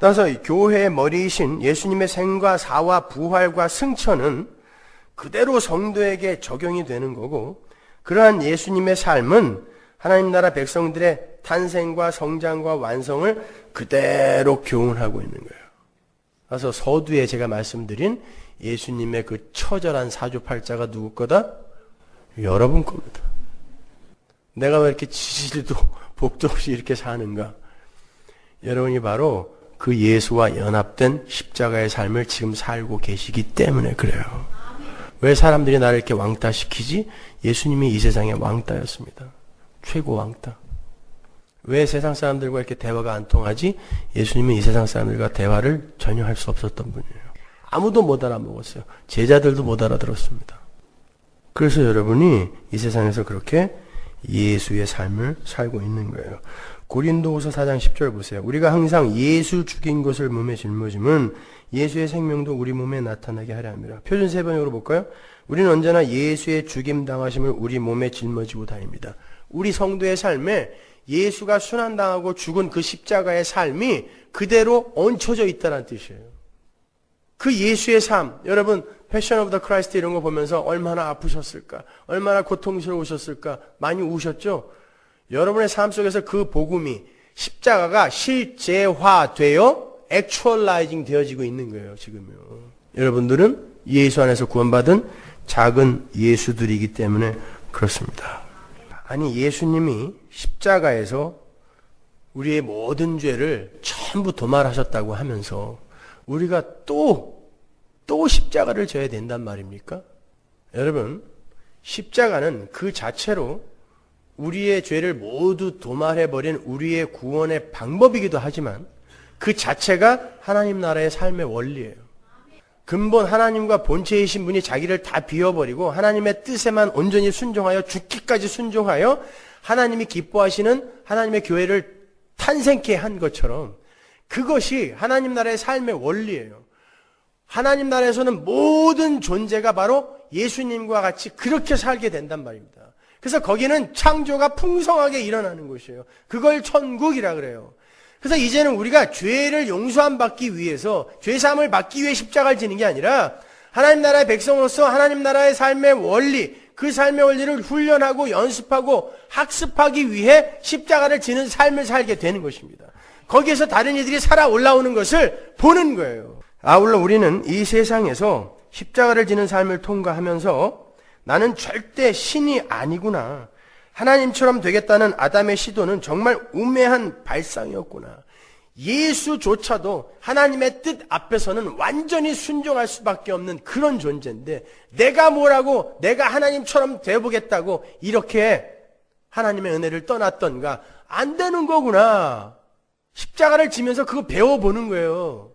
따라서 이 교회의 머리이신 예수님의 생과 사와 부활과 승천은 그대로 성도에게 적용이 되는 거고 그러한 예수님의 삶은 하나님 나라 백성들의 탄생과 성장과 완성을 그대로 교훈하고 있는 거예요. 그래서 서두에 제가 말씀드린 예수님의 그 처절한 사주팔자가 누구 거다? 여러분 겁니다. 내가 왜 이렇게 지지리도 복도 없이 이렇게 사는가? 여러분이 바로 그 예수와 연합된 십자가의 삶을 지금 살고 계시기 때문에 그래요. 왜 사람들이 나를 이렇게 왕따시키지? 예수님이 이 세상의 왕따였습니다. 최고 왕따. 왜 세상 사람들과 이렇게 대화가 안 통하지? 예수님은 이 세상 사람들과 대화를 전혀 할 수 없었던 분이에요. 아무도 못 알아먹었어요. 제자들도 못 알아들었습니다. 그래서 여러분이 이 세상에서 그렇게 예수의 삶을 살고 있는 거예요. 고린도후서 4장 10절 보세요. 우리가 항상 예수 죽인 것을 몸에 짊어짐은 예수의 생명도 우리 몸에 나타나게 하려 합니다. 표준 세 번역으로 볼까요? 우리는 언제나 예수의 죽임 당하심을 우리 몸에 짊어지고 다닙니다. 우리 성도의 삶에 예수가 순환당하고 죽은 그 십자가의 삶이 그대로 얹혀져 있다는 뜻이에요. 그 예수의 삶, 여러분 패션 오브 더 크라이스트 이런 거 보면서 얼마나 아프셨을까? 얼마나 고통스러우셨을까? 많이 우셨죠? 여러분의 삶 속에서 그 복음이 십자가가 실제화되어 액츄얼라이징 되어지고 있는 거예요, 지금요. 여러분들은 예수 안에서 구원받은 작은 예수들이기 때문에 그렇습니다. 아니 예수님이 십자가에서 우리의 모든 죄를 전부 도말하셨다고 하면서 우리가 또, 또 십자가를 져야 된단 말입니까? 여러분, 십자가는 그 자체로 우리의 죄를 모두 도말해버린 우리의 구원의 방법이기도 하지만 그 자체가 하나님 나라의 삶의 원리예요. 근본 하나님과 본체이신 분이 자기를 다 비워버리고 하나님의 뜻에만 온전히 순종하여 죽기까지 순종하여 하나님이 기뻐하시는 하나님의 교회를 탄생케 한 것처럼 그것이 하나님 나라의 삶의 원리예요. 하나님 나라에서는 모든 존재가 바로 예수님과 같이 그렇게 살게 된단 말입니다. 그래서 거기는 창조가 풍성하게 일어나는 곳이에요. 그걸 천국이라 그래요. 그래서 이제는 우리가 죄를 용서함 받기 위해서 죄사함을 받기 위해 십자가를 지는 게 아니라 하나님 나라의 백성으로서 하나님 나라의 삶의 원리 그 삶의 원리를 훈련하고 연습하고 학습하기 위해 십자가를 지는 삶을 살게 되는 것입니다. 거기에서 다른 이들이 살아 올라오는 것을 보는 거예요. 아울러 우리는 이 세상에서 십자가를 지는 삶을 통과하면서 나는 절대 신이 아니구나. 하나님처럼 되겠다는 아담의 시도는 정말 우매한 발상이었구나. 예수조차도 하나님의 뜻 앞에서는 완전히 순종할 수밖에 없는 그런 존재인데 내가 뭐라고 내가 하나님처럼 되보겠다고 이렇게 하나님의 은혜를 떠났던가 안 되는 거구나. 십자가를 지면서 그거 배워보는 거예요.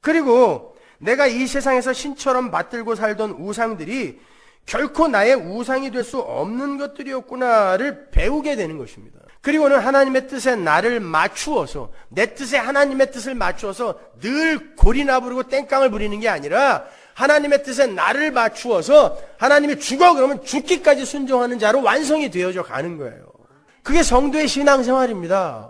그리고 내가 이 세상에서 신처럼 받들고 살던 우상들이 결코 나의 우상이 될 수 없는 것들이었구나를 배우게 되는 것입니다. 그리고는 하나님의 뜻에 나를 맞추어서 내 뜻에 하나님의 뜻을 맞추어서 늘 골이나 부르고 땡깡을 부리는 게 아니라 하나님의 뜻에 나를 맞추어서 하나님이 죽어 그러면 죽기까지 순종하는 자로 완성이 되어져 가는 거예요. 그게 성도의 신앙생활입니다.